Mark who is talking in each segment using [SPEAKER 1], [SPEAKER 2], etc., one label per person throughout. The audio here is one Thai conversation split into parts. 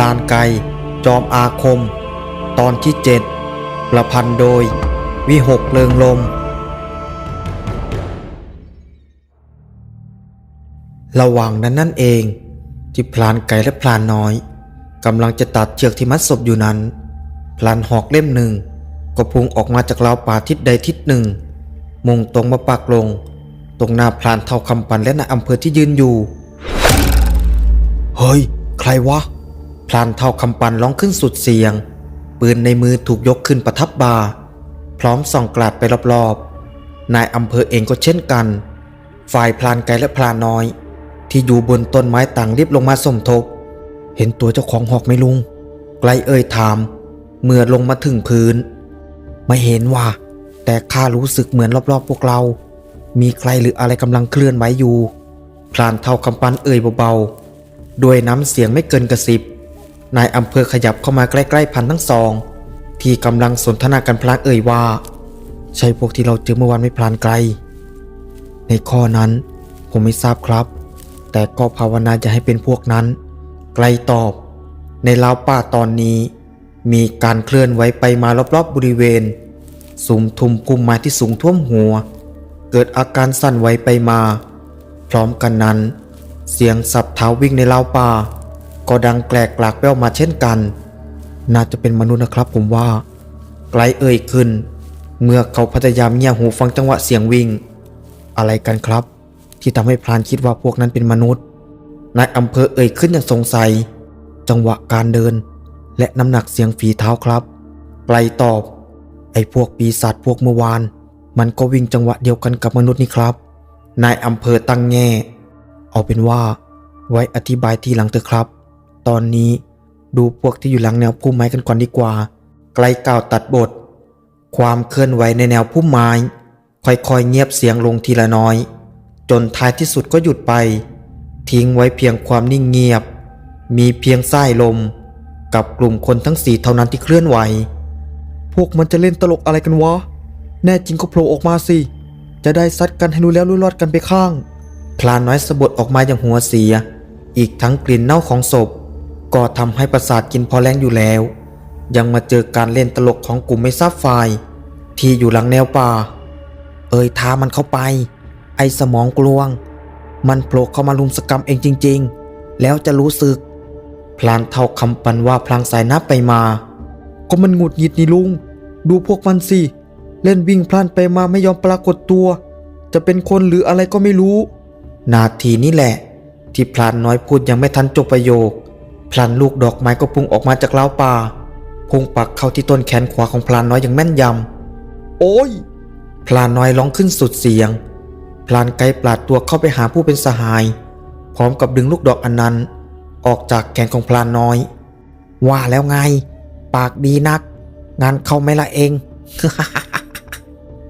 [SPEAKER 1] ลานไกจอมอาคม ตอนที่เจ็ดประพันธ์โดย วิหกเลิงลม ระหว่างนั้นนั่นเอง ที่พลานไก่และพลานน้อยกำลังจะตัดเชือกที่มัดศพอยู่นั้น พลานหอกเล่มหนึ่ง ก็พุ่งออกมาจากราวป่าทิศใดทิศหนึ่ง มุ่งตรงมาปักลง ตรงหน้าพลานเท่าคำปันและนายอำเภอที่ยืนอยู่ เฮ้ย ใครวะ พลานเท่าคำปันร้องขึ้นสุดเสียง ปืนในมือถูกยกขึ้นประทับบาพร้อมส่องกลาดไปรอบๆ นายอำเภอเองก็เช่นกัน ฝ่ายพลานไกลและพลานน้อย ที่อยู่บนต้นไม้ต่างรีบลงมาสมทบ เห็นตัวเจ้าของหอกไหมลุง ไกลเอ่ยถาม เมื่อลงมาถึงพื้น ไม่เห็นว่า แต่ข้ารู้สึกเหมือนรอบๆ พวกเรา มีใครหรืออะไรกำลังเคลื่อนไหวอยู่ พลานเท่าคำปันเอ่ยเบาๆ ด้วยน้ำเสียงไม่เกินกระสิบ นายอำเภอขยับเข้ามาใกล้ๆพันทั้งสอง ที่กำลังสนทนากันพลางเอ่ยว่า ใช่พวกที่เราเจอเมื่อวานไม่พลานไกล ในข้อนั้นผมไม่ทราบครับ แต่ก็ภาวนาจะให้เป็นพวกนั้น ไกลตอบ ในลาวป่าตอนนี้ มีการเคลื่อนไหวไปมารอบๆบบริเวณสุมทุมพุ่มไม้ที่สูงท่วมหัว เกิดอาการสั่นไหวไปมา พร้อมกันนั้น เสียงสับเท้าวิ่งในลาวป่า ก็ดังแกลกกลากแววมาเช่นกัน น่าจะเป็นมนุษย์นะครับผมว่า ไกลเอ่ยขึ้น เมื่อเขาพยายามเงี่ยหูฟังจังหวะเสียงวิ่ง อะไรกันครับ ที่ทำให้พรานคิดว่าพวกนั้นเป็นมนุษย์นายอำเภอเอ่ยขึ้นอย่างสงสัย จังหวะการเดิน และน้ำหนักเสียงฝีเท้าครับไกลตอบ ไอ้พวกปีศาจพวกเมื่อวาน มันก็วิ่งจังหวะเดียวกันกับมนุษย์นี่ครับ นายอำเภอตั้งแง่ เอาเป็นว่า ไว้อธิบายทีหลังเถอะครับ ตอนนี้ ดูพวกที่อยู่หลังแนวพุ่มไม้กันก่อนดีกว่า ไกลกล่าวตัดบท ความเคลื่อนไหวในแนวพุ่มไม้ ค่อยๆเงียบเสียงลงทีละน้อย จนท้ายที่สุดก็หยุดไป ทิ้งไว้เพียงความนิ่งเงียบ มีเพียงส้ายลม กับกลุ่มคนทั้งสี่เท่านั้นที่เคลื่อนไหว พวกมันจะเล่นตลกอะไรกันวะ แน่จริงก็โผล่ออกมาสิจะได้ซัดกันให้รู้แล้วรู้รอดกันไปข้าง พลานน้อยสะบดออกมาอย่างหัวเสีย อีกทั้งกลิ่นเน่าของศพ ก็ทำให้ประสาทกินพอแรงอยู่แล้ว ยังมาเจอการเล่นตลกของกลุ่มไม่ทราบฝ่าย ที่อยู่หลังแนวป่า เอ่ยท้ามันเข้าไป ไอ้สมองกลวง มันโผล่เข้ามาลุมสกรรมเองจริง ๆ แล้วจะรู้สึก พลานเท่าคำปันว่าพลางสายนับไปมา ก็มันหงุดหงิดนี่ลุง ดูพวกมันสิ เล่นวิ่งพล่านไปมาไม่ยอมปรากฏตัว จะเป็นคนหรืออะไรก็ไม่รู้ นาทีนี้แหละ ที่พลานน้อยพูดยังไม่ทันจบประโยค พลันลูกดอกไม้ก็พุ่งออกมาจากเล้าวป่าพุ่งปักเข้าที่ต้นแขนขวาของพลานน้อยอย่างแม่นยำ โอ้ย พลานน้อยร้องขึ้นสุดเสียง พลานไกลปลาดตัวเข้าไปหาผู้เป็นสหาย พร้อมกับดึงลูกดอกอันนั้น ออกจากแขนของพลานน้อย ว่าแล้วไง ปากดีนัก งานเข้าไม่ละเอง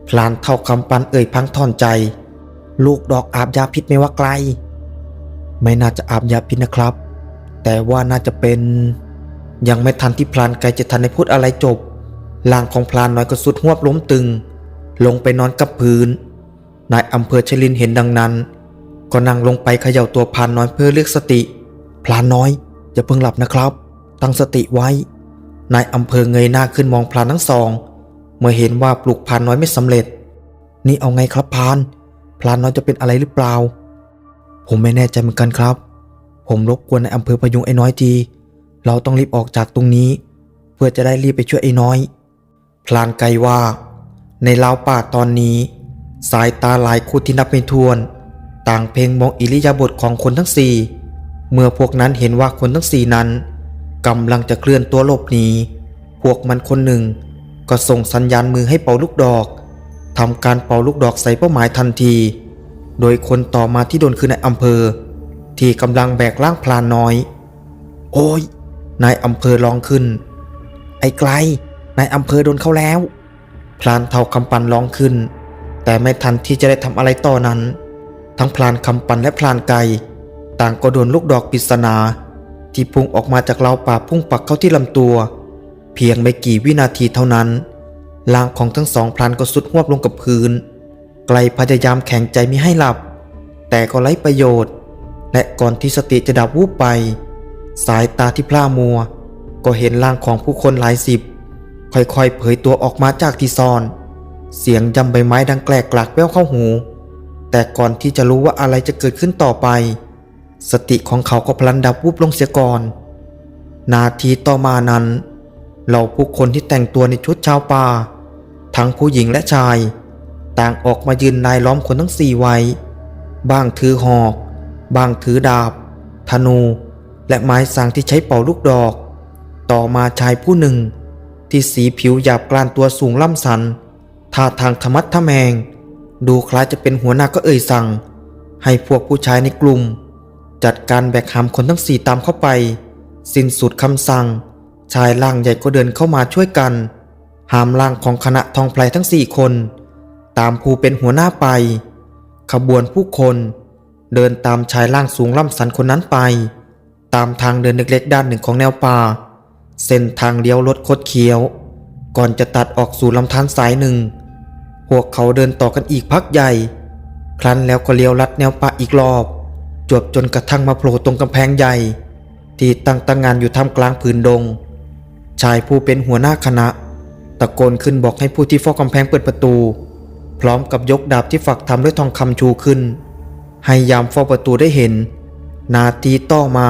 [SPEAKER 1] พลานเท่าคำปันเอ่ยพังท่อนใจ ลูกดอกอาบยาพิษไม่ว่าไกล ไม่น่าจะอาบยาพิษนะครับ แต่ว่าน่าจะเป็น ยังไม่ทันที่พลานไกลจะทันได้พูดอะไรจบร่างของพลานน้อยก็สุดหวบล้มตึง ลงไปนอนกับพื้น นายอำเภอชลินเห็นดังนั้น ก็นั่งลงไปเขย่าตัวพลานน้อยเพื่อเรียกสติ พลานน้อยอย่าเพิ่งหลับนะครับ ตั้งสติไว้ นายอำเภอเงยหน้าขึ้นมองพลานทั้งสอง เมื่อเห็นว่าปลุกพลานน้อยไม่สำเร็จ นี่เอาไงครับพลาน พลานน้อยจะเป็นอะไรหรือเปล่า ผมไม่แน่ใจเหมือนกันครับ ผมรบกวนในอำเภอพยุงไอ้น้อยทีเราต้องรีบออกจากตรงนี้ เพื่อจะได้รีบไปช่วยไอ้น้อย พลานไกว่า ในลาวป่าตอนนี้ สายตาหลายคู่ที่นับไม่ถ้วน ต่างเพ่งมองอิริยาบถของคนทั้งสี่เมื่อพวกนั้นเห็นว่าคนทั้งสี่นั้นกำลังจะเคลื่อนตัวหลบหนีพวกมันคนหนึ่ง ก็ส่งสัญญาณมือให้เป่าลูกดอกทำการเป่าลูกดอกใส่เป้าหมายทันที โดยคนต่อมาที่โดนคือในอำเภอ ที่กำลังแบกร่างพลานน้อย โอ้ย นายอำเภอร้องขึ้น ไอ้ไกล นายอำเภอโดนเข้าแล้ว พลานเท่าคำปันร้องขึ้น แต่ไม่ทันที่จะได้ทำอะไรต่อนั้น ทั้งพลานคำปันและพลานไกลต่างก็โดนลูกดอกปริศนา ที่พุ่งออกมาจากเราป่าพุ่งปักเข้าที่ลำตัว เพียงไม่กี่วินาทีเท่านั้นร่างของทั้งสองพลานก็สุดหวบลงกับพื้น ไกลพยายามแข็งใจมิให้หลับ แต่ก็ไร้ประโยชน์ และก่อนที่สติจะดับวูบไป สายตาที่พร่ามัว ก็เห็นร่างของผู้คนหลายสิบ ค่อยๆ เผยตัวออกมาจากที่ซ่อน เสียงยำใบไม้ดังแกลกกลักแว่วเข้าหู แต่ก่อนที่จะรู้ว่าอะไรจะเกิดขึ้นต่อไป สติของเขาก็พลันดับวูบลงเสียก่อน นาทีต่อมานั้นเหล่าผู้คนที่แต่งตัวในชุดชาวป่า ทั้งผู้หญิงและชาย ต่างออกมายืนนายล้อมคนทั้งสี่ไว้ บ้างถือหอก บางถือดาบ ธนู และไม้สางที่ใช้เป่าลูกดอก ต่อมาชายผู้หนึ่ง ที่สีผิวหยาบกรานตัวสูงล่ำสันท่าทางธรรมัดทะแมง ดูคล้ายจะเป็นหัวหน้าก็เอ่ยสั่ง ให้พวกผู้ชายในกลุ่ม จัดการแบกหามคนทั้งสี่ตามเข้าไป สิ้นสุดคำสั่ง ชายล่างใหญ่ก็เดินเข้ามาช่วยกัน หามล่างของคณะทองไพลทั้งสี่คน ตามผู้เป็นหัวหน้าไป ขบวนผู้คน เดินตามชายล่างสูงล่ำสันคนนั้นไป ตามทางเดินเล็กๆด้านหนึ่งของแนวป่า เส้นทางเลี้ยวรถคดเคี้ยว ก่อนจะตัดออกสู่ลำธารสายหนึ่ง พวกเขาเดินต่อกันอีกพักใหญ่ ครั้นแล้วก็เลี้ยวลัดแนวป่าอีกรอบ จวบจนกระทั่งมาโผล่ตรงกำแพงใหญ่ ที่ตั้งตั้งงานอยู่ท่ามกลางผืนดง ชายผู้เป็นหัวหน้าคณะ ตะโกนขึ้นบอกให้ผู้ที่เฝ้ากำแพงเปิดประตู พร้อมกับยกดาบที่ฝักทำด้วยทองคำชูขึ้น ให้ยามเฝ้าประตูได้เห็น นาทีต่อมา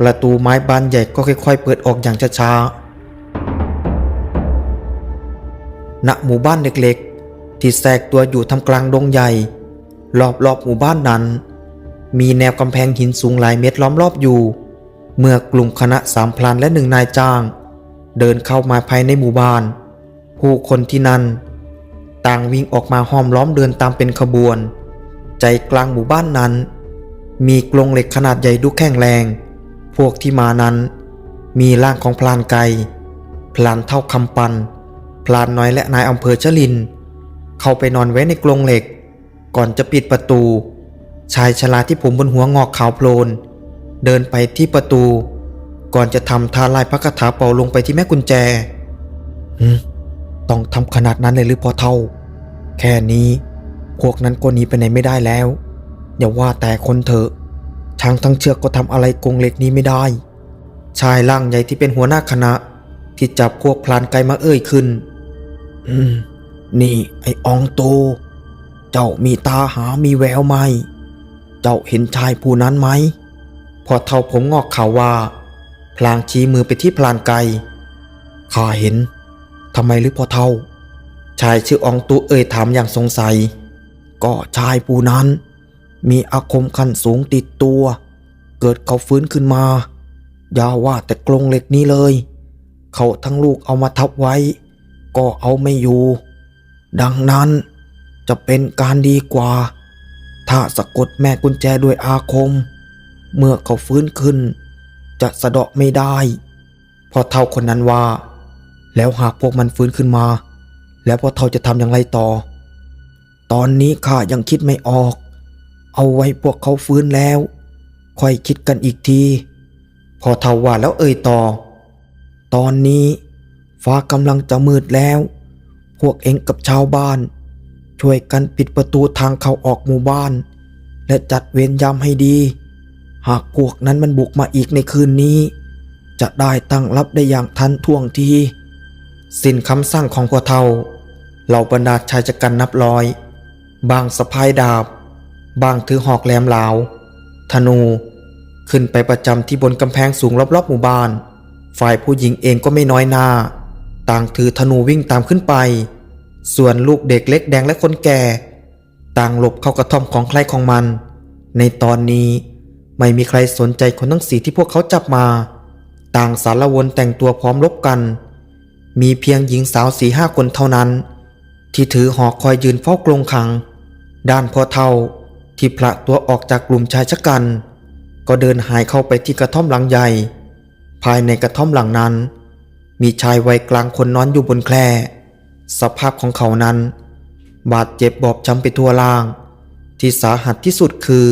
[SPEAKER 1] ประตูไม้บานใหญ่ก็ค่อยๆ เปิดออกอย่างช้าๆณหมู่บ้านเล็กๆ ที่แทรกตัวอยู่ทำกลางดงใหญ่ รอบๆหมู่บ้านนั้น มีแนวกำแพงหินสูงหลายเมตรล้อมรอบอยู่ เมื่อกลุ่มคณะสามพลานและหนึ่งนายจ้าง เดินเข้ามาภายในหมู่บ้าน ผู้คนที่นั่นต่างวิ่งออกมาห้อมล้อมเดินตามเป็นขบวน ใจกลางหมู่บ้านนั้น มีกรงเหล็กขนาดใหญ่ดูแข็งแรง พวกที่มานั้น มีร่างของพลานไกพลานเท่าคำปัน พลานน้อยและนายอำเภอชลิน เข้าไปนอนไว้ในกรงเหล็ก ก่อนจะปิดประตู ชายชราที่ผมบนหัวงอกขาวโพลน เดินไปที่ประตู ก่อนจะทำทาลายพระคาถาเป่าลงไปที่แม่กุญแจต้องทำขนาดนั้นเลยหรือพอเท่า แค่นี้ พวกนั้นก็หนีไปไหนไม่ได้แล้ว อย่าว่าแต่คนเถอะ ช้างทั้งเชือกก็ทำอะไรกรงเหล็กนี้ไม่ได้ ชายร่างใหญ่ที่เป็นหัวหน้าคณะ ที่จับพวกพลานไกมาเอ่ยขึ้น อืม นี่ไอ้อองโต เจ้ามีตาหามีแววไหม เจ้าเห็นชายผู้นั้นไหม พอเท่าผมงอกข่าวว่าพลางชี้มือไปที่พลานไกข้าเห็นทำไมหรือพอเท่า ชายชื่ออองตุเอ่ยถามอย่างสงสัย ก็ชายผู้นั้น มีอาคมขั้นสูงติดตัว เกิดเขาฟื้นขึ้นมา อย่าว่าแต่กรงเหล็กนี้เลย เขาทั้งลูกเอามาทับไว้ ก็เอาไม่อยู่ ดังนั้นจะเป็นการดีกว่า ถ้าสะกดแม่กุญแจด้วยอาคม เมื่อเขาฟื้นขึ้น จะสะเดาะไม่ได้พอเท่าคนนั้นว่า แล้วหากพวกมันฟื้นขึ้นมา แล้วพอเท่าจะทำอย่างไรต่อ ตอนนี้ข้ายังคิดไม่ออก เอาไว้พวกเขาฟื้นแล้วค่อยคิดกันอีกที พอเทาว่าแล้วเอ่ยต่อ ตอนนี้ฟ้ากำลังจะมืดแล้ว พวกเองกับชาวบ้าน ช่วยกันปิดประตูทางเข้าออกหมู่บ้าน และจัดเวรยามให้ดี หากพวกนั้นมันบุกมาอีกในคืนนี้ จะได้ตั้งรับได้อย่างทันท่วงที สิ้นคำสั่งของพวกเทาเหล่าบรรดาชายจักรันนับร้อย บางสะพายดาบ บางถือหอกแหลมเหลาธนู ขึ้นไปประจำที่บนกำแพงสูงรอบๆหมู่บ้าน ฝ่ายผู้หญิงเองก็ไม่น้อยหน้า ต่างถือธนูวิ่งตามขึ้นไป ส่วนลูกเด็กเล็กแดงและคนแก่ ต่างหลบเข้ากระท่อมของใครของมัน ในตอนนี้ไม่มีใครสนใจคนทั้งสีที่พวกเขาจับมา ต่างสารวนแต่งตัวพร้อมรบกัน มีเพียงหญิงสาวสี่ห้าคนเท่านั้น ที่ถือหอกคอยยืนเฝ้ากรงขัง ด้านพ่อเท่าที่พระตัวออกจากกลุ่มชายชะกัน ก็เดินหายเข้าไปที่กระท่อมหลังใหญ่ ภายในกระท่อมหลังนั้น มีชายวัยกลางคนนอนอยู่บนแคร่สภาพของเขานั้น บาดเจ็บบอบช้ำไปทั่วล่าง ที่สาหัสที่สุดคือ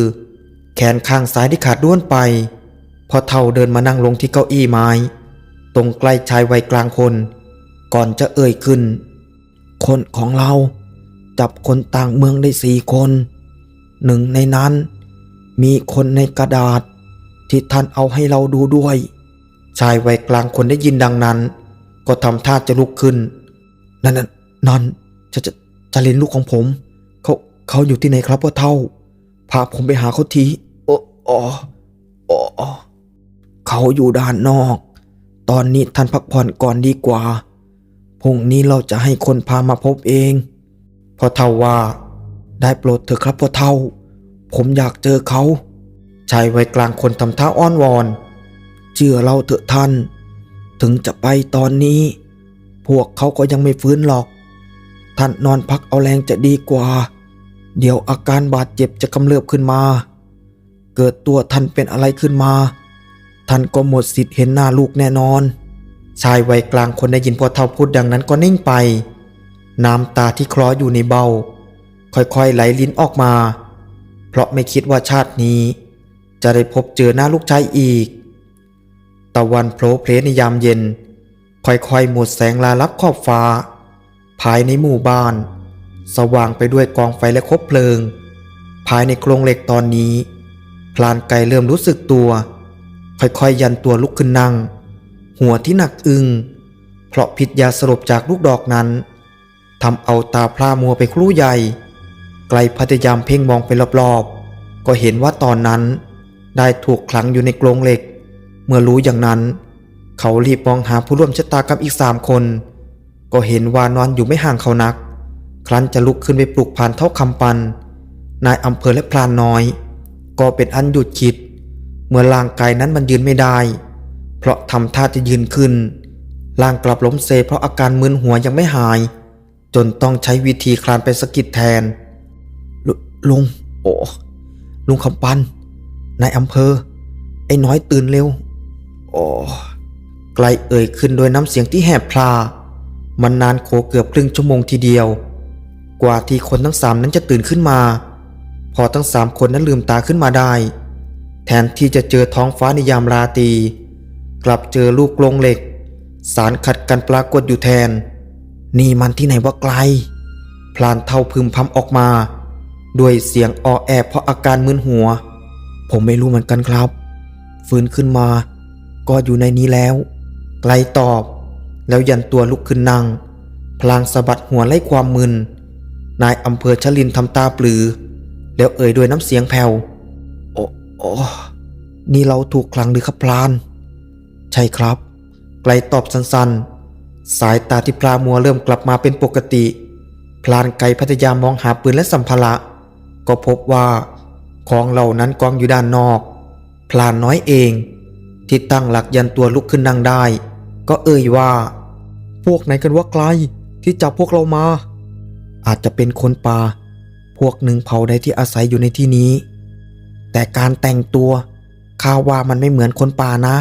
[SPEAKER 1] แขนข้างซ้ายที่ขาดด้วนไปพอเท่าเดินมานั่งลงที่เก้าอี้ไม้ ตรงใกล้ชายวัยกลางคน ก่อนจะเอ่ยขึ้น คนของเรา จับคนต่างเมืองได้สี่คน หนึ่งในนั้น มีคนในกระดาษ ที่ท่านเอาให้เราดูด้วย ชายวัยกลางคนได้ยินดังนั้น ก็ทำท่าจะลุกขึ้น นั่นนั่นนั่นจะจะจะเรียนลูกของผม เขาเขาอยู่ที่ไหนครับพ่อเท่า พาผมไปหาเขาทีโอ้อ๋ออ๋อเขาอยู่ด้านนอก ตอนนี้ท่านพักผ่อนก่อนดีกว่าพรุ่งนี้เราจะให้คนพามาพบเอง พ่อเท่าว่า ได้โปรดเถอะครับพ่อเท่า ผมอยากเจอเขาชายวัยกลางคนทำท่าอ้อนวอน เชื่อเราเถอะท่าน ถึงจะไปตอนนี้ พวกเขาก็ยังไม่ฟื้นหรอก ท่านนอนพักเอาแรงจะดีกว่า เดี๋ยวอาการบาดเจ็บจะกำเริบขึ้นมา เกิดตัวท่านเป็นอะไรขึ้นมา ท่านก็หมดสิทธิ์เห็นหน้าลูกแน่นอน ชายวัยกลางคนได้ยินพ่อเท่าพูดดังนั้นก็นิ่งไป น้ำตาที่คลออยู่ในเบ้า ค่อยๆไหลลิ้นออกมา เพราะไม่คิดว่าชาตินี้ จะได้พบเจอหน้าลูกชายอีก ตะวันโผล่เพลในยามเย็น ค่อยๆหมดแสงลาลับขอบฟ้า ภายในหมู่บ้าน สว่างไปด้วยกองไฟและคบเพลิง ภายในกรงเหล็กตอนนี้ พลานไก่เริ่มรู้สึกตัว ค่อยๆยันตัวลุกขึ้นนั่ง หัวที่หนักอึงเพราะพิษยาสลบจากลูกดอกนั้น ทำเอาตาพร่ามัวไปครู่ใหญ่ ไกลพยายามเพ่งมองไปรอบๆ ก็เห็นว่าตอนนั้น ได้ถูกขลังอยู่ในกรงเหล็ก เมื่อรู้อย่างนั้น เขารีบมองหาผู้ร่วมชะตากรรมอีกสามคน ก็เห็นว่านอนอยู่ไม่ห่างเขานัก ครั้นจะลุกขึ้นไปปลุกพานเท่าคำปัน นายอำเภอและพลานน้อย ก็เป็นอันหยุดคิด เมื่อร่างกายนั้นมันยืนไม่ได้ เพราะทำท่าจะยืนขึ้นร่างกลับล้มเซเพราะอาการมึนหัวยังไม่หาย จนต้องใช้วิธีคลานไปสกิดแทนลลุง โอ้ลุงคำปันนายอำเภอ ไอ้น้อยตื่นเร็ว โอ้ไกลเอ่ยขึ้นโดยน้ำเสียงที่แหบพลา มันนานโคเกือบครึ่งชั่วโมงทีเดียว กว่าที่คนทั้งสามนั้นจะตื่นขึ้นมา พอทั้งสามคนนั้นลืมตาขึ้นมาได้ แทนที่จะเจอท้องฟ้าในยามราตรีกลับเจอลูกกรงเหล็ก สารขัดกันปรากฏอยู่แทน นี่มันที่ไหนว่าไกล พลานเท่าพึมพำออกมา ด้วยเสียงออแอบเพราะอาการมึนหัว ผมไม่รู้เหมือนกันครับ ฟื้นขึ้นมา ก็อยู่ในนี้แล้ว ไกลตอบ แล้วยันตัวลุกขึ้นนั่ง พลางสะบัดหัวไล่ความมึน นายอำเภอชลินทำตาปลือ แล้วเอ่ยด้วยน้ำเสียงแผ่วโอ้โอ้นี่เราถูกคลังหรือครับพลาน ใช่ครับ ไกลตอบสั้นๆ สายตาที่พลามัวเริ่มกลับมาเป็นปกติ พลานไกพยายามมองหาปืนและสัมภาระ ก็พบว่าของเหล่านั้นกองอยู่ด้านนอก พลานน้อยเอง ที่ตั้งหลักยันตัวลุกขึ้นนั่งได้ ก็เอ่ยว่า พวกไหนกันว่าไกลที่จับพวกเรามา อาจจะเป็นคนป่า พวกหนึ่งเผ่าใดที่อาศัยอยู่ในที่นี้ แต่การแต่งตัวข้าว่ามันไม่เหมือนคนป่านะ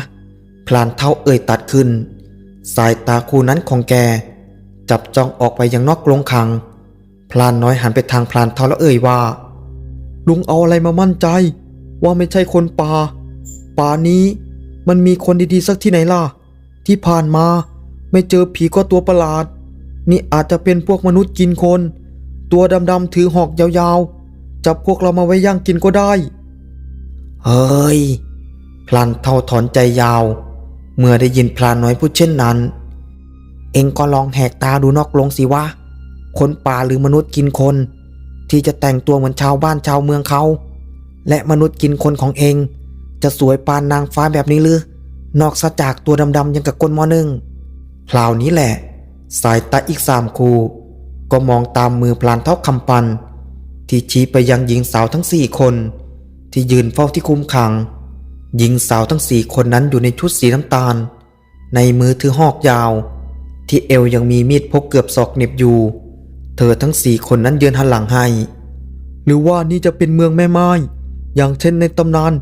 [SPEAKER 1] พลานเท่าเอ่ยตัดขึ้น สายตาคู่นั้นของแก จับจ้องออกไปยังนอกกรงขัง พลานน้อยหันไปทางพลานเทาแล้วเอ่ยว่า ลุงเอาอะไรมามั่นใจ ว่าไม่ใช่คนป่า ป่านี้มันมีคนดีๆสักที่ไหนล่ะ ที่ผ่านมาไม่เจอผีก็ตัวประหลาด นี่อาจจะเป็นพวกมนุษย์กินคน ตัวดำๆถือหอกยาวๆ จับพวกเรามาไว้ย่างกินก็ได้ เฮ้ย พลานเท่าถอนใจยาว เมื่อได้ยินพลานน้อยพูดเช่นนั้น เองก็ลองแหกตาดูนอกลงสิวะ คนป่าหรือมนุษย์กินคน ที่จะแต่งตัวเหมือนชาวบ้านชาวเมืองเขา และมนุษย์กินคนของเอง จะสวยปานนางฟ้าแบบนี้หรือ นอกซะจากตัวดำๆยังกับก้นมอหนึ่งคราวนี้แหละ สายตาอีกสามคูก็มองตามมือพลานเท่าคำปัน ที่ชี้ไปยังหญิงสาวทั้งสี่คน ที่ยืนเฝ้าที่คุมขัง หญิงสาวทั้งสี่คนนั้นอยู่ในชุดสีน้ำตาล ในมือถือหอกยาว ที่เอวยังมีมีดพกเกือบศอกเหน็บอยู่ เธอทั้งสี่คนนั้นยืนหันหลังให้ หรือว่านี่จะเป็นเมืองแม่ไม้อย่างเช่นในตำนาน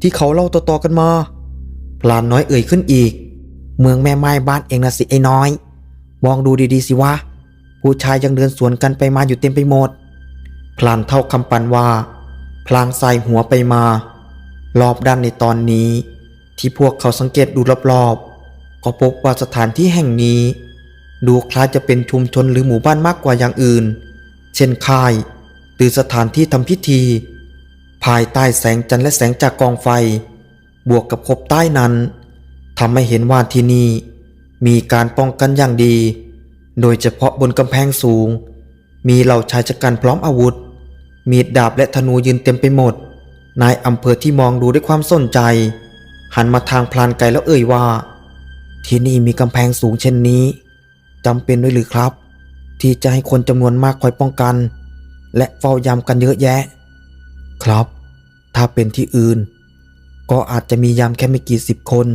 [SPEAKER 1] ที่เขาเล่าต่อๆกันมา พลานน้อยเอ่ยขึ้นอีก เมืองแม่ไม้บ้านเองนะสิไอ้น้อย มองดูดีๆสิวะ ผู้ชายยังเดินสวนกันไปมาอยู่เต็มไปหมด พลานเท่าคำปันว่า พลางใส่หัวไปมา รอบด้านในตอนนี้ ที่พวกเขาสังเกตดูรอบๆ ก็พบว่าสถานที่แห่งนี้ ดูคล้ายจะเป็นชุมชนหรือหมู่บ้านมากกว่าอย่างอื่น เช่นค่าย หรือสถานที่ทำพิธี ภายใต้แสงจันทร์และแสงจากกองไฟ บวกกับคบใต้นั้นทำให้เห็นว่าที่นี่มีการป้องกันอย่างดี โดยเฉพาะบนกำแพงสูง มีเหล่าชายชะกันพร้อมอาวุธ มีดดาบและธนูยืนเต็มไปหมด นายอำเภอที่มองดูด้วยความสนใจ หันมาทางพลานไกลแล้วเอ่ยว่า ที่นี่มีกำแพงสูงเช่นนี้จำเป็นด้วยหรือครับ ที่จะให้คนจำนวนมากคอยป้องกัน และเฝ้ายามกันเยอะแยะ ครับ ถ้าเป็นที่อื่น ก็อาจจะมียามแค่ไม่กี่สิบคน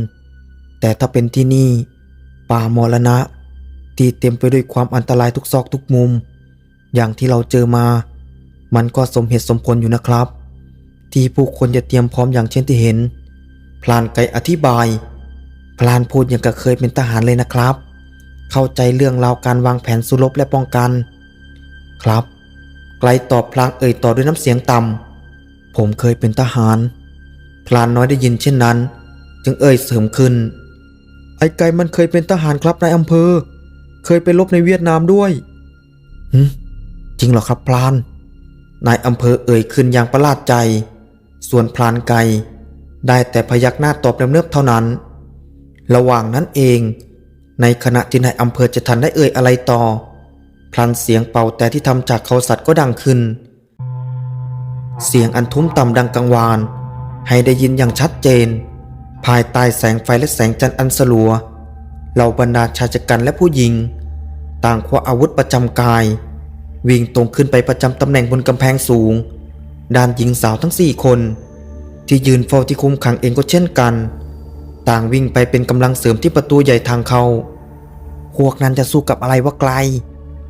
[SPEAKER 1] แต่ถ้าเป็นที่นี่ ป่ามรณะ ที่เต็มไปด้วยความอันตรายทุกซอกทุกมุม อย่างที่เราเจอมา มันก็สมเหตุสมผลอยู่นะครับ ที่ผู้คนจะเตรียมพร้อมอย่างเช่นที่เห็น พลานไกอธิบาย พลานพูดอย่างกับเคยเป็นทหารเลยนะครับ เข้าใจเรื่องราวการวางแผนสู้รบและป้องกัน ครับ ไกลตอบพลางเอ่ยต่อด้วยน้ำเสียงต่ำผมเคยเป็นทหาร พลานน้อยได้ยินเช่นนั้น จึงเอ่ยเสริมขึ้น ไอ้ไก่มันเคยเป็นทหารครับนายอำเภอ เคยไปรบในเวียดนามด้วยหืจริงเหรอครับพลานนายอำเภอเอ่ยขึ้นอย่างประหลาดใจ ส่วนพลานไกได้แต่พยักหน้าตอบเนิบๆเท่านั้น ระหว่างนั้นเอง ในขณะที่นายอำเภอจะทันได้เอ่ยอะไรต่อ พลันเสียงเป่าแต่ที่ทำจากเขาสัตว์ก็ดังขึ้น เสียงอันทุ้มต่ำดังกังวาน ให้ได้ยินอย่างชัดเจน ภายใต้แสงไฟและแสงจันทร์อันสลัวเหล่าบรรดาชายชะกันและผู้หญิง ต่างคว้าอาวุธประจำกาย วิ่งตรงขึ้นไปประจำตำแหน่งบนกำแพงสูง ด้านหญิงสาวทั้งสี่คน ที่ยืนเฝ้าที่คุมขังเองก็เช่นกัน ต่างวิ่งไปเป็นกำลังเสริมที่ประตูใหญ่ทางเข้าพวกนั้นจะสู้กับอะไรวะไกล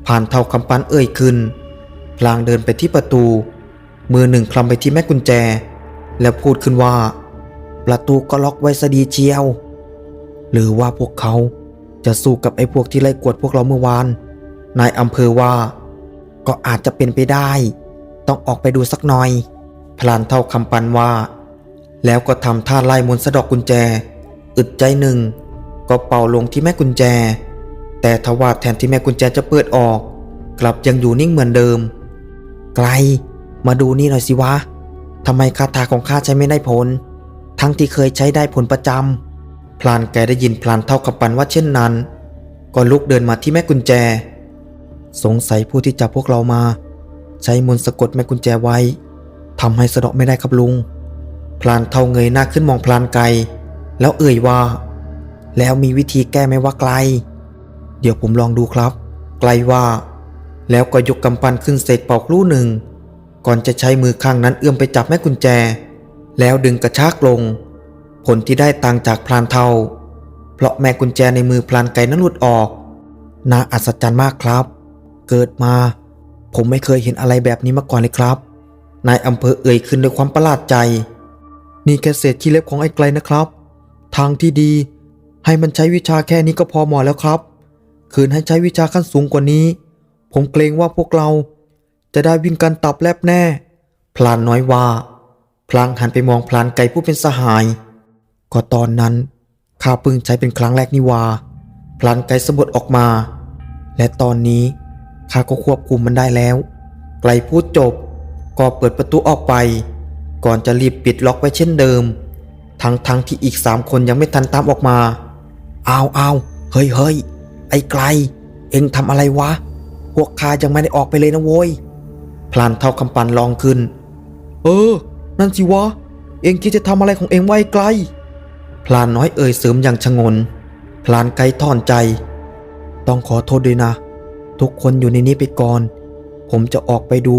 [SPEAKER 1] ผ่านเท่าคำปันเอ่ยขึ้น พลางเดินไปที่ประตู มือหนึ่งคลำไปที่แม่กุญแจ แล้วพูดขึ้นว่า ประตูก็ล็อกไว้ซะดีเชียว หรือว่าพวกเขาจะสู้กับไอ้พวกที่ไล่กวดพวกเราเมื่อวานนายอำเภอว่า ก็อาจจะเป็นไปได้ ต้องออกไปดูสักหน่อย พลานเท่าคำปันว่า แล้วก็ทำท่าไล่มนสะดอกกุญแจ อึดใจหนึ่ง ก็เป่าลงที่แม่กุญแจ แต่ทว่าแทนที่แม่กุญแจจะเปิดออก กลับยังอยู่นิ่งเหมือนเดิม ไกล มาดูนี่หน่อยสิวะทำไมคาถาของข้าใช้ไม่ได้ผล ทั้งที่เคยใช้ได้ผลประจำพลานแกได้ยินพลานเท่าคำปันว่าเช่นนั้น ก็ลุกเดินมาที่แม่กุญแจ สงสัยผู้ที่จับพวกเรามา ใช้มนต์สะกดแม่กุญแจไว้ทำให้สะเดาะไม่ได้ครับลุง พลานเท่าเงยหน้าขึ้นมองพลานไกล แล้วเอ่ยว่า แล้วมีวิธีแก้ไหมว่าไกล เดี๋ยวผมลองดูครับ ไกลว่า แล้วก็ยกกำปั้นขึ้นเสกเป่าครู่หนึ่ง ก่อนจะใช้มือข้างนั้นเอื้อมไปจับแม่กุญแจ แล้วดึงกระชากลง ผลที่ได้ต่างจากพลานเทาเพราะแม่กุญแจในมือพลานไกนั้นหลุดออกน่าอัศจรรย์มากครับ เกิดมา ผมไม่เคยเห็นอะไรแบบนี้มาก่อนเลยครับ นายอำเภอเอ่ยขึ้นด้วยความประหลาดใจ นี่แค่เศษขี้เล็บของไอ้ไกลนะครับ ทางที่ดี ให้มันใช้วิชาแค่นี้ก็พอเหมาะแล้วครับ คืนให้ใช้วิชาขั้นสูงกว่านี้ ผมเกรงว่าพวกเรา จะได้วิ่งกันตับแลบแน่ พลานน้อยว่า พลางหันไปมองพลานไก่ผู้เป็นสหาย ก็ตอนนั้นข้าเพิ่งใช้เป็นครั้งแรกนี่ว่าพลานไก่สะบัดออกมา และตอนนี้ ข้าก็ควบคุมมันได้แล้ว ไกลพูดจบ ก็เปิดประตูออกไป ก่อนจะรีบปิดล็อกไว้เช่นเดิม ทั้งทั้งที่อีกสามคนยังไม่ทันตามออกมาอ้าวอ้าวเฮ้ยเฮ้ยไอ้ไกล เอ็งทำอะไรวะ พวกข้ายังไม่ได้ออกไปเลยนะโว้ย พลานเท่าคำปันลองขึ้น เออ นั่นสิวะ เอ็งคิดจะทำอะไรของเอ็งไว้ไกล พลานน้อยเอ่ยเสริมอย่างชงน พลานไกลถอนใจ ต้องขอโทษด้วยนะ ทุกคนอยู่ในนี้ไปก่อน ผมจะออกไปดู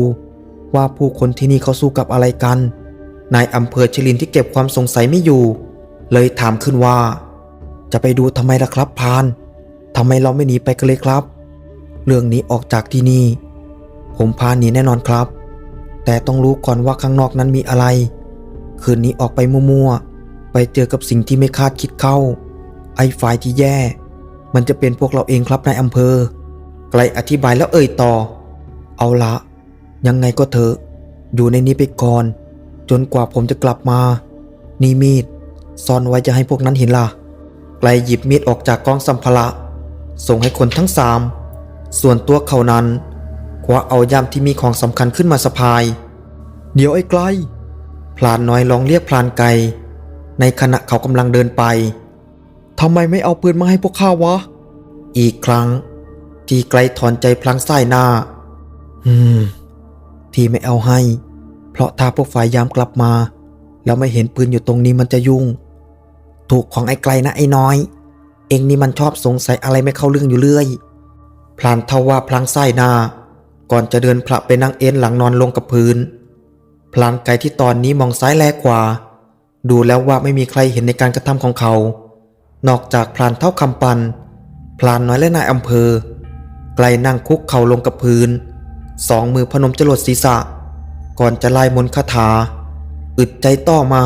[SPEAKER 1] ว่าผู้คนที่นี่เขาสู้กับอะไรกัน นายอำเภอชลินที่เก็บความสงสัยไม่อยู่ เลยถามขึ้นว่า จะไปดูทำไมล่ะครับพานทำไมเราไม่หนีไปกันเลยครับ เรื่องนี้ออกจากที่นี่ ผมพาหนีแน่นอนครับ แต่ต้องรู้ก่อนว่าข้างนอกนั้นมีอะไร คืนนี้ออกไปมั่วๆ ไปเจอกับสิ่งที่ไม่คาดคิดเข้า ไอ้ฝ่ายที่แย่ มันจะเป็นพวกเราเองครับนายอำเภอ ลอธิบายแล้วเอ่ยต่อ เอาละ ยังไงก็เถอะ อยู่ในนี้ไปก่อน จนกว่าผมจะกลับมา นี่มีด ซ่อนไว้จะให้พวกนั้นเห็นล่ะไกลหยิบมีดออกจากกองสัมภาระ ส่งให้คนทั้งสาม ส่วนตัวเขานั้นคว้าเอาย่ามที่มีของสำคัญขึ้นมาสะพาย เดี๋ยวไอ้ไกล พลานน้อยลองเรียกพลานไกล ในขณะเขากำลังเดินไปทำไมไม่เอาปืนมาให้พวกข้าวะ อีกครั้ง ที่ไกลถอนใจพลางสายหน้า อืม ที่ไม่เอาให้ เพราะถ้าพวกฝ่ายยามกลับมา แล้วไม่เห็นปืนอยู่ตรงนี้มันจะยุ่ง ถูกของไอ้ไกลนะไอ้น้อย เองนี่มันชอบสงสัยอะไรไม่เข้าเรื่องอยู่เรื่อย พลานเทว่าพลางสายหน้า ก่อนจะเดินพระไปนั่งเอ็นหลังนอนลงกับพื้น พลานไกลที่ตอนนี้มองซ้ายแลขวาดูแล้วว่าไม่มีใครเห็นในการกระทำของเขา นอกจากพลานเท่าคำปันพลานน้อยและนายอำเภอ ไกลนั่งคุกเข่าลงกับพื้น สองมือพนมจรดศีรษะ ก่อนจะไล่มนต์คาถา อึดใจต่อมา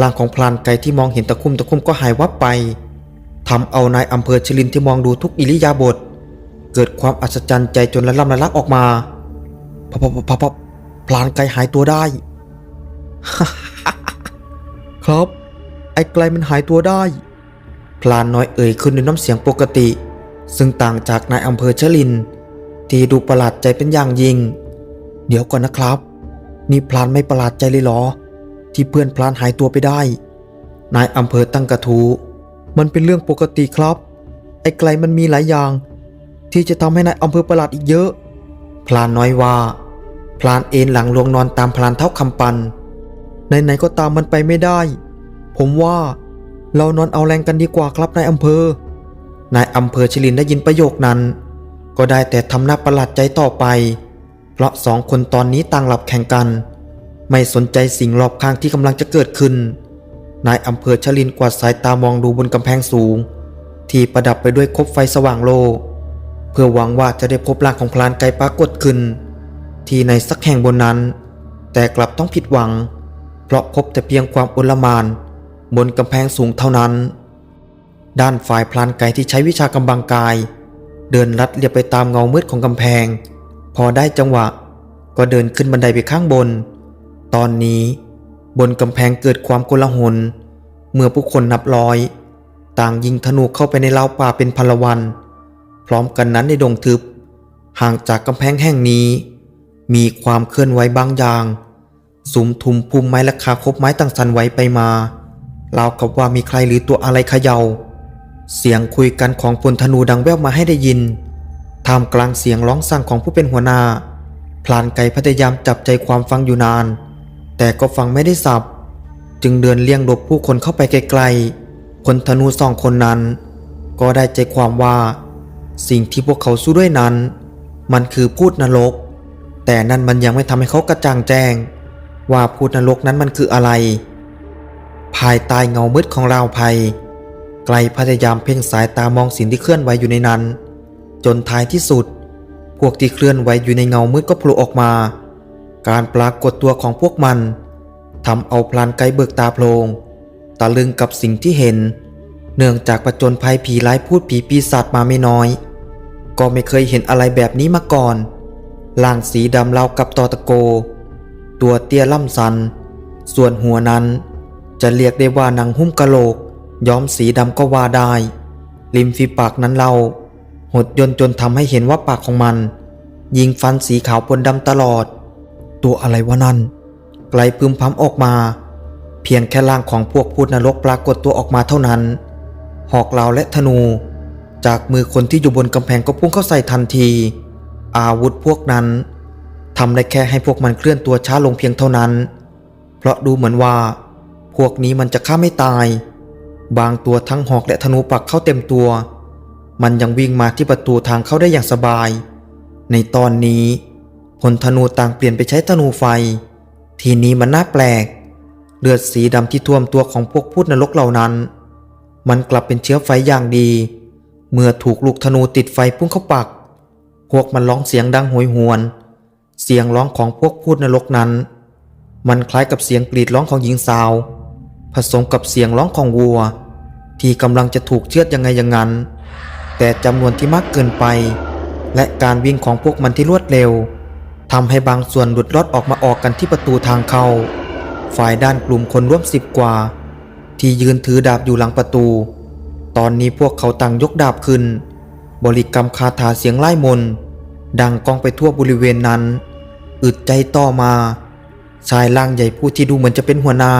[SPEAKER 1] ร่างของพลานไกลที่มองเห็นตะคุ่มตะคุ่มก็หายวับไปทำเอานายอำเภอชลินที่มองดูทุกอิริยาบถเกิดความอัศจรรย์ใจจนละล่ำละลักออกมาพพพพพพลานไกลหายตัวได้ ครับ ไอ้ไกลมันหายตัวได้ พลานน้อยเอ่ยขึ้นด้วยน้ำเสียงปกติ ซึ่งต่างจากนายอำเภอชลิน ที่ดูประหลาดใจเป็นอย่างยิ่ง เดี๋ยวก่อนนะครับ นี่พลานไม่ประหลาดใจเลยเหรอ ที่เพื่อนพลานหายตัวไปได้ นายอำเภอตั้งกระทู้มันเป็นเรื่องปกติครับ ไอ้ไกลมันมีหลายอย่าง ที่จะทำให้นายอำเภอประหลาดอีกเยอะ พลานน้อยว่า พลานเอ็นหลังลงนอนตามพลานเท้าคำปันไหนๆก็ตามมันไปไม่ได้ ผมว่าเรานอนเอาแรงกันดีกว่าครับนายอำเภอ นายอำเภอชลินได้ยินประโยคนั้น ก็ได้แต่ทำหน้าประหลาดใจต่อไป เพราะสองคนตอนนี้ต่างหลับแข่งกัน ไม่สนใจสิ่งรอบข้างที่กำลังจะเกิดขึ้น นายอำเภอชลินกวาดสายตามองดูบนกำแพงสูง ที่ประดับไปด้วยคบไฟสว่างโลเพื่อหวังว่าจะได้พบร่างของพลานไกปรากฏขึ้น ที่ในสักแห่งบนนั้น แต่กลับต้องผิดหวัง เพราะพบแต่เพียงความอุลมาน บนกำแพงสูงเท่านั้น ด้านฝ่ายพลานไก่ที่ใช้วิชากำบังกาย เดินลัดเลียบไปตามเงามืดของกำแพง พอได้จังหวะ ก็เดินขึ้นบันไดไปข้างบน ตอนนี้บนกำแพงเกิดความโกลาหล เมื่อผู้คนนับร้อย ต่างยิงธนูเข้าไปในเล้าป่าเป็นพลวัน พร้อมกันนั้นในดงทึบ ห่างจากกำแพงแห่งนี้ มีความเคลื่อนไหวบางอย่างสุมทุมพุ่มไม้และคาคบไม้ต่างสันไหวไปมาราวกับว่ามีใครหรือตัวอะไรเขยา่า เสียงคุยกันของพลธนูดังแว่วมาให้ได้ยินท่ามกลางเสียงร้องสั่งของผู้เป็นหัวหน้า พลานไก่พยายามจับใจความฟังอยู่นาน แต่ก็ฟังไม่ได้สับ จึงเดินเลี่ยงหลบผู้คนเข้าไปไกลๆคนธนูสองคนนั้น ก็ได้ใจความว่า สิ่งที่พวกเขาสู้ด้วยนั้น มันคือพูดนรก แต่นั่นมันยังไม่ทำให้เขากระจ่างแจ้ง ว่าพูดนรกนั้นมันคืออะไร ภายใต้เงามืดของราวภัย ไกลพยายามเพ่งสายตามองสิ่งที่เคลื่อนไหวอยู่ในนั้น จนท้ายที่สุด พวกที่เคลื่อนไหวอยู่ในเงามืดก็โผล่ออกมา การปรากฏตัวของพวกมันทำเอาพลานไกลเบิกตาโพลงตะลึงกับสิ่งที่เห็น เนื่องจากประจนภัยผีร้ายพูดผีปีศาจมาไม่น้อย ก็ไม่เคยเห็นอะไรแบบนี้มาก่อนล่างสีดำเล่ากับตอตะโก ตัวเตี้ยล่ำสัน ส่วนหัวนั้นจะเรียกได้ว่านังหุ้มกะโหลก ย้อมสีดำก็ว่าได้ ริมฝีปากนั้นเราหดยนจนทำให้เห็นว่าปากของมัน ยิงฟันสีขาวปนดำตลอด ตัวอะไรวะนั่นไกลพึมพำออกมา เพียงแค่ร่างของพวกพูดนรกปรากฏตัวออกมาเท่านั้น หอกเหลาและธนู จากมือคนที่อยู่บนกำแพงก็พุ่งเข้าใส่ทันที อาวุธพวกนั้นทำได้แค่ให้พวกมันเคลื่อนตัวช้าลงเพียงเท่านั้น เพราะดูเหมือนว่า พวกนี้มันจะฆ่าไม่ตาย บางตัวทั้งหอกและธนูปักเข้าเต็มตัว มันยังวิ่งมาที่ประตูทางเข้าได้อย่างสบาย ในตอนนี้พลธนูต่างเปลี่ยนไปใช้ธนูไฟ ทีนี้มันน่าแปลก เลือดสีดำที่ท่วมตัวของพวกพูดนรกเหล่านั้น มันกลับเป็นเชื้อไฟอย่างดี เมื่อถูกลูกธนูติดไฟพุ่งเข้าปัก พวกมันร้องเสียงดังโหยหวน เสียงร้องของพวกพูดนรกนั้น มันคล้ายกับเสียงกรีดร้องของหญิงสาว ผสมกับเสียงร้องของวัว ที่กำลังจะถูกเชือดยังไงอย่างนั้น แต่จำนวนที่มากเกินไป และการวิ่งของพวกมันที่รวดเร็วทำให้บางส่วนหลุดลอดออกมาออกกันที่ประตูทางเข้า ฝ่ายด้านกลุ่มคนร่วมสิบกว่า ที่ยืนถือดาบอยู่หลังประตู ตอนนี้พวกเขาต่างยกดาบขึ้น บริกรรมคาถาเสียงไล่มน ดังก้องไปทั่วบริเวณนั้น อึดใจต่อมา ชายร่างใหญ่ผู้ที่ดูเหมือนจะเป็นหัวหน้า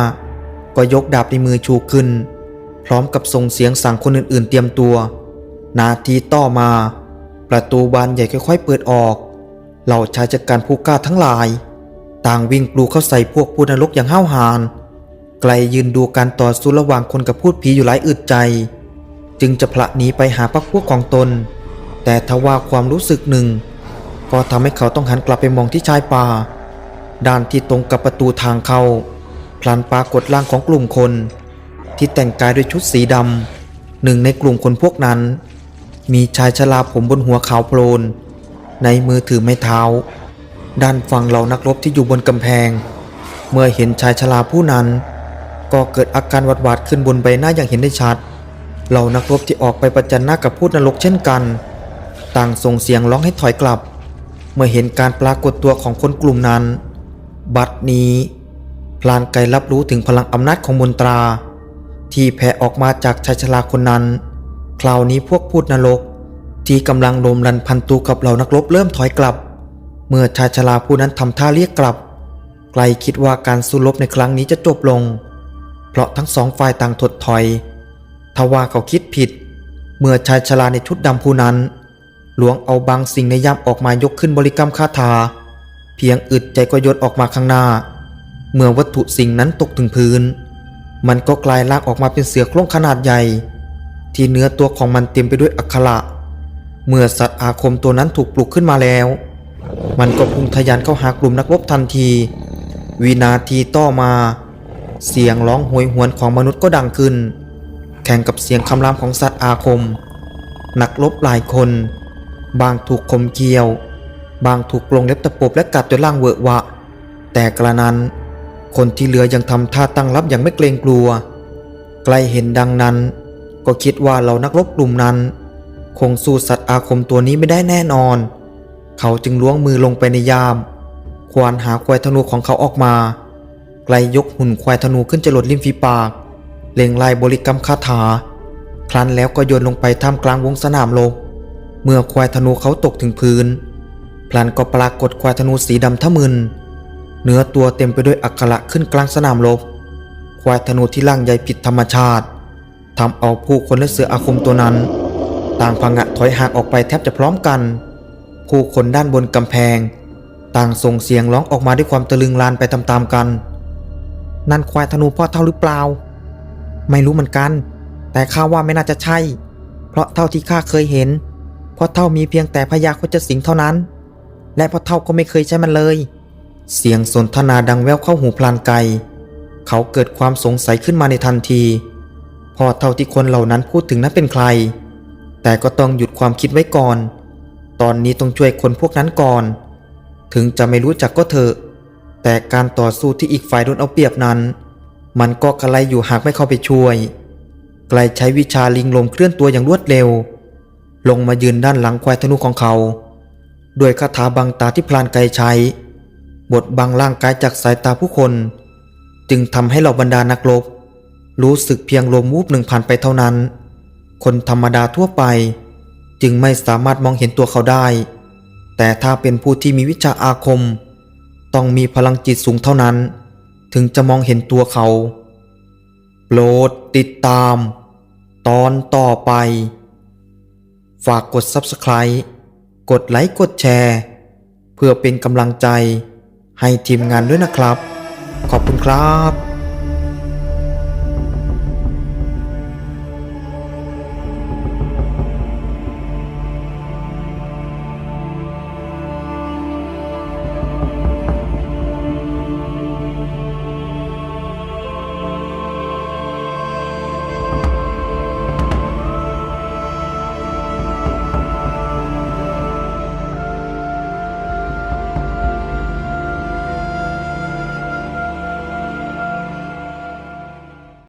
[SPEAKER 1] ก็ยกดาบในมือชูขึ้น พร้อมกับส่งเสียงสั่งคนอื่นๆ เตรียมตัว นาทีต่อมา ประตูบานใหญ่ค่อยๆ เปิดออก เหล่าชายจัดการผู้กล้าทั้งหลาย ต่างวิ่งปลูเข้าใส่พวกผู้นรกอย่างห้าวหาญไกลยืนดูการต่อสู้ระหว่างคนกับพูดผีอยู่หลายอึดใจ จึงจะพละหนีไปหาพักพวกของตน แต่ทว่าความรู้สึกหนึ่ง ก็ทำให้เขาต้องหันกลับไปมองที่ชายป่า ด้านที่ตรงกับประตูทางเข้า พลันปรากฏร่างของกลุ่มคน ที่แต่งกายด้วยชุดสีดำหนึ่งในกลุ่มคนพวกนั้น มีชายชราผมบนหัวขาวโพลน ในมือถือไม้เท้า ด้านฝั่งเหล่านักรบที่อยู่บนกำแพง เมื่อเห็นชายชราผู้นั้น ก็เกิดอาการหวาดหวาดขึ้นบนใบหน้าอย่างเห็นได้ชัด เหล่านักรบที่ออกไปประจันหน้ากับพูดนรกเช่นกัน ต่างส่งเสียงร้องให้ถอยกลับ เมื่อเห็นการปรากฏตัวของคนกลุ่มนั้น บัดนี้ พลานไกรับรู้ถึงพลังอำนาจของมนตรา ที่แผ่ออกมาจากชายชราคนนั้น คราวนี้พวกพูดนรก ที่กำลังลมรันพันตูกับเหล่านักรบเริ่มถอยกลับ เมื่อชายชราผู้นั้นทำท่าเรียกกลับ ไกลคิดว่าการสู้รบในครั้งนี้จะจบลง เพราะทั้งสองฝ่ายต่างถดถอยทว่าเขาคิดผิด เมื่อชายชราในชุดดำผู้นั้นหลวงเอาบางสิ่งในย่ามออกมายกขึ้นบริกรรมคาถา เพียงอึดใจก็ยดออกมาข้างหน้า เมื่อวัตถุสิ่งนั้นตกถึงพื้น มันก็กลายร่างออกมาเป็นเสือโคร่งขนาดใหญ่ ที่เนื้อตัวของมันเต็มไปด้วยอักขระเมื่อสัตว์อาคมตัวนั้นถูกปลุกขึ้นมาแล้ว มันก็พุ่งทะยานเข้าหากลุ่มนักรบทันที วินาทีต่อมา เสียงร้องโหยหวนของมนุษย์ก็ดังขึ้น แข่งกับเสียงคำรามของสัตว์อาคม นักรบหลายคน บางถูกคมเกลียว บางถูกกลงเล็บตะปบและกัดจนล่างเวอะวะ แต่กระนั้น คนที่เหลือยังทำท่าตั้งรับอย่างไม่เกรงกลัว ใกล้เห็นดังนั้น ก็คิดว่าเรานักรบกลุ่มนั้น คงสู้สัตว์อาคมตัวนี้ไม่ได้แน่นอน เขาจึงล้วงมือลงไปในยาม ควานหาควายธนูของเขาออกมา ไกลยกหุ่นควายธนูขึ้นจะหลดริมฝีปาก เล็งลายบริกรรมคาถา ครั้นแล้วก็โยนลงไปท่ามกลางวงสนามรบเมื่อควายธนูเขาตกถึงพื้นพลันก็ปรากฏควายธนูสีดำทะมึน เนื้อตัวเต็มไปด้วยอักขระขึ้นกลางสนามรบ ควายธนูที่ล่างใหญ่ผิดธรรมชาติทำเอาผู้คนและเสืออาคมตัวนั้น ต่างพังะถอยห่างออกไปแทบจะพร้อมกัน ผู้คนด้านบนกำแพง ต่างส่งเสียงร้องออกมาด้วยความตะลึงลานไปตามๆกัน นั่นควายธนูพ่อเท่าหรือเปล่า ไม่รู้เหมือนกัน แต่ข้าว่าไม่น่าจะใช่ เพราะเท่าที่ข้าเคยเห็นพ่อเท่ามีเพียงแต่พญาโคจสิงเท่านั้น และพ่อเท่าก็ไม่เคยใช้มันเลย เสียงสนทนาดังแว่วเข้าหูพลานไกเขาเกิดความสงสัยขึ้นมาในทันทีพ่อเท่าที่คนเหล่านั้นพูดถึงนั้นเป็นใคร แต่ก็ต้องหยุดความคิดไว้ก่อน ตอนนี้ต้องช่วยคนพวกนั้นก่อน ถึงจะไม่รู้จักก็เถอะ แต่การต่อสู้ที่อีกฝ่ายโดนเอาเปรียบนั้น มันก็กระไรอยู่หากไม่เข้าไปช่วยไกลใช้วิชาลิงลมเคลื่อนตัวอย่างรวดเร็ว ลงมายืนด้านหลังควายธนูของเขา ด้วยคาถาบังตาที่พลานไกใช้ บทบังร่างกายจากสายตาผู้คน จึงทำให้เหล่าบรรดานักรบรู้สึกเพียงลมวูบหนึ่งผ่านไปเท่านั้น คนธรรมดาทั่วไป จึงไม่สามารถมองเห็นตัวเขาได้ แต่ถ้าเป็นผู้ที่มีวิชาอาคม ต้องมีพลังจิตสูงเท่านั้น ถึงจะมองเห็นตัวเขา โปรดติดตาม ตอนต่อไป ฝากกด Subscribe กดไลค์กดแชร์ เพื่อเป็นกำลังใจ ให้ทีมงานด้วยนะครับ ขอบคุณครับ